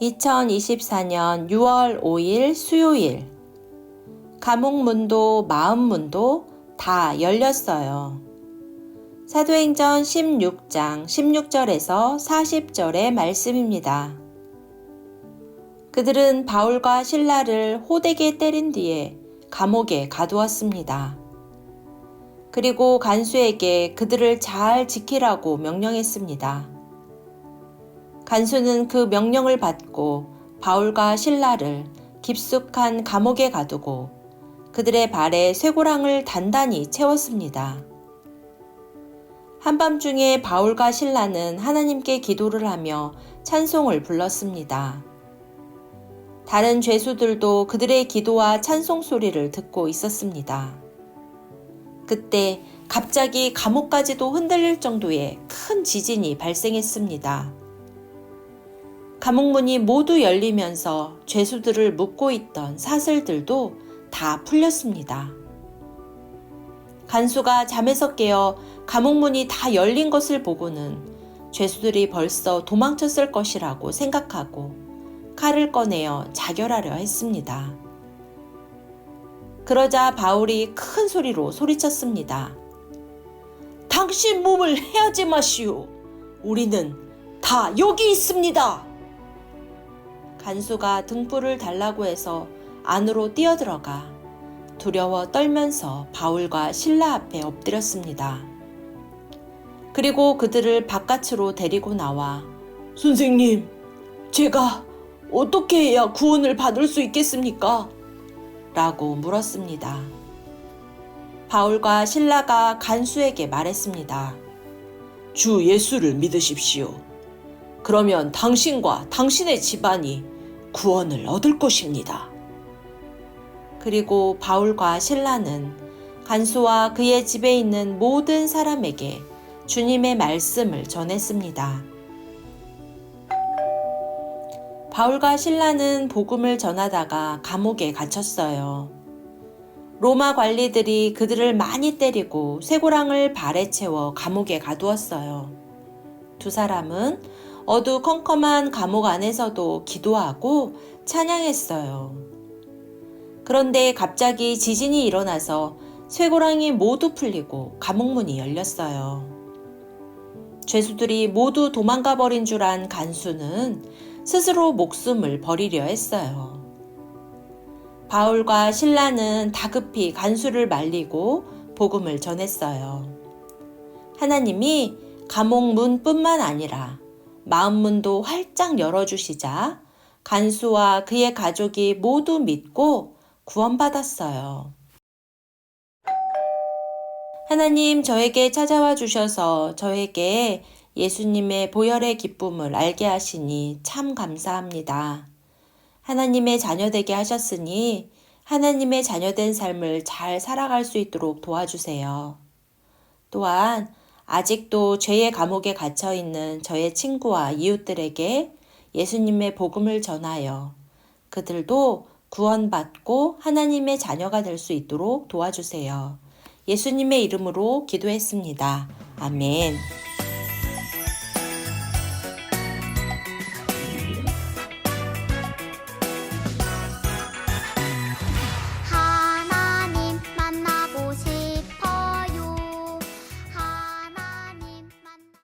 (2024년 6월 5일) 수요일 감옥문도 마음문도 다 열렸어요. 사도행전 16장 16절에서 40절의 말씀입니다. 그들은 바울과 신라를 호되게 때린 뒤에 감옥에 가두었습니다. 그리고 간수에게 그들을 잘 지키라고 명령했습니다. 간수는 그 명령을 받고 바울과 신라를 깊숙한 감옥에 가두고 그들의 발에 쇠고랑을 단단히 채웠습니다. 한밤중에 바울과 신라는 하나님께 기도를 하며 찬송을 불렀습니다. 다른 죄수들도 그들의 기도와 찬송 소리를 듣고 있었습니다. 그때 갑자기 감옥까지도 흔들릴 정도의 큰 지진이 발생했습니다. 감옥문이 모두 열리면서 죄수들을 묶고 있던 사슬들도 다 풀렸습니다. 간수가 잠에서 깨어 감옥문이 다 열린 것을 보고는 죄수들이 벌써 도망쳤을 것이라고 생각하고 칼을 꺼내어 자결하려 했습니다. 그러자 바울이 큰 소리로 소리쳤습니다. 당신 몸을 해하지 마시오. 우리는 다 여기 있습니다. 간수가 등불을 달라고 해서 안으로 뛰어들어가 두려워 떨면서 바울과 신라 앞에 엎드렸습니다. 그리고 그들을 바깥으로 데리고 나와 선생님, 제가 어떻게 해야 구원을 받을 수 있겠습니까? 라고 물었습니다. 바울과 신라가 간수에게 말했습니다. 주 예수를 믿으십시오. 그러면 당신과 당신의 집안이 구원을 얻을 것입니다. 그리고 바울과 신라는 간수와 그의 집에 있는 모든 사람에게 주님의 말씀을 전했습니다. 바울과 신라는 복음을 전하다가 감옥에 갇혔어요. 로마 관리들이 그들을 많이 때리고 쇠고랑을 발에 채워 감옥에 가두었어요. 두 사람은 어두컴컴한 감옥 안에서도 기도하고 찬양했어요. 그런데 갑자기 지진이 일어나서 쇠고랑이 모두 풀리고 감옥문이 열렸어요. 죄수들이 모두 도망가 버린 줄 안 간수는 스스로 목숨을 버리려 했어요. 바울과 신라는 다급히 간수를 말리고 복음을 전했어요. 하나님이 감옥문뿐만 아니라 마음문도 활짝 열어주시자 간수와 그의 가족이 모두 믿고 구원받았어요. 하나님 저에게 찾아와 주셔서 저에게 예수님의 보혈의 기쁨을 알게 하시니 참 감사합니다. 하나님의 자녀되게 하셨으니 하나님의 자녀된 삶을 잘 살아갈 수 있도록 도와주세요. 또한 아직도 죄의 감옥에 갇혀 있는 저의 친구와 이웃들에게 예수님의 복음을 전하여 그들도 구원받고 하나님의 자녀가 될 수 있도록 도와주세요. 예수님의 이름으로 기도했습니다. 아멘.